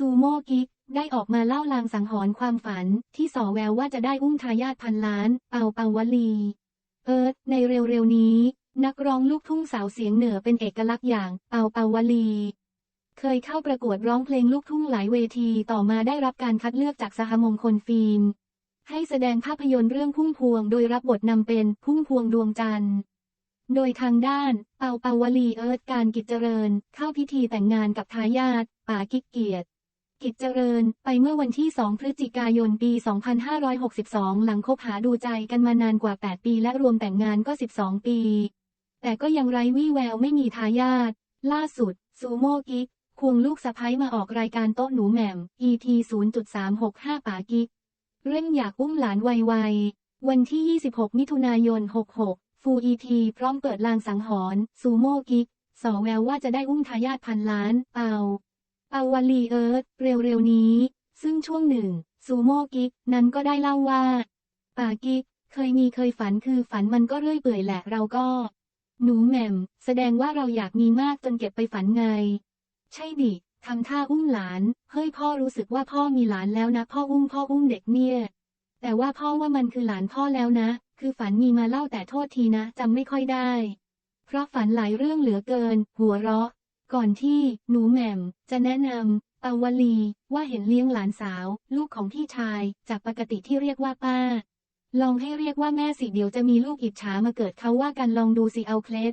ซูโม่กิ๊กได้ออกมาเล่าลางสังหรณ์ความฝัน ที่ส่อแววว่าจะได้อุ้มทายาทพันล้าน เปาเปาวลี เอิร์ธในเร็วๆนี้ นักร้องลูกทุ่งสาวเสียงเหนือเป็นเอกลักษณ์อย่างเปาเปาวลี เคยเข้าประกวดร้องเพลงลูกทุ่งหลายเวทีต่อมาได้รับการคัดเลือกจากสหมงคลฟิล์ม ให้แสดงภาพยนตร์เรื่องพุ่มพวงโดยรับบทนำเป็นพุ่มพวงดวงจันทร์โดยทางด้าน เปาเปาวลีเอิร์ธการกิจเจริญ เข้าพิธีแต่งงานกับทายาทป๋ากิกเกียรติ กิจเจริญ ไปเมื่อวันที่ 2 พฤศจิกายน ปี 2562 หลังคบหาดูใจกันมานานกว่า 8 ปีและรวมแต่งงานก็ 12 ปี แต่ก็ยังไร้วี่แววไม่มีทายาท ล่าสุด ซูโม่กิ๊กควงลูกสะพ้ยมาออกรายการโต๊ะหนูแหม่ม EP 0.365ป๋ากิ๊ก เร่งอยากอุ้มหลานไวๆวันที่ 26 มิถุนายน 66 ฟูอีทีพร้อมเปิดลางสังหรณ์ซูโม่กิ๊กสอแววว่าจะได้อุ้มทายาทพันล้าน เปา เปาวลีเอิร์ธเร็วๆนี้ ซึ่งช่วงหนึ่ง ซูโม่กิกนั้นก็ได้เล่าว่า ป่ากิกเคยมีเคยฝันคือฝันมันก็เรื่อยเปื่อยแหละเราก็ หนูแหม่ม แสดงว่าเราอยากมีมากจนเก็บไปฝันไง ใช่ดิทำท่าอุ้มหลาน เฮ้ยพ่อรู้สึกว่าพ่อมีหลานแล้วนะ พ่ออุ้มพ่ออุ้มเด็กเนี่ย แต่ว่าพ่อว่ามันคือหลานพ่อแล้วนะ คือฝันมีมาเล่าแต่โทษทีนะจำไม่ค่อยได้ เพราะฝันหลายเรื่องเหลือเกิน หัวเราะ ก่อนที่หนูแหม่มจะแนะนำปาวลี ว่าเห็นเลี้ยงหลานสาว ลูกของพี่ชาย จากปกติที่เรียกว่าป้า ลองให้เรียกว่าแม่สิเดี๋ยวจะมีลูกอิจฉามาเกิดเขาว่ากันลองดูสิเอาเคล็ด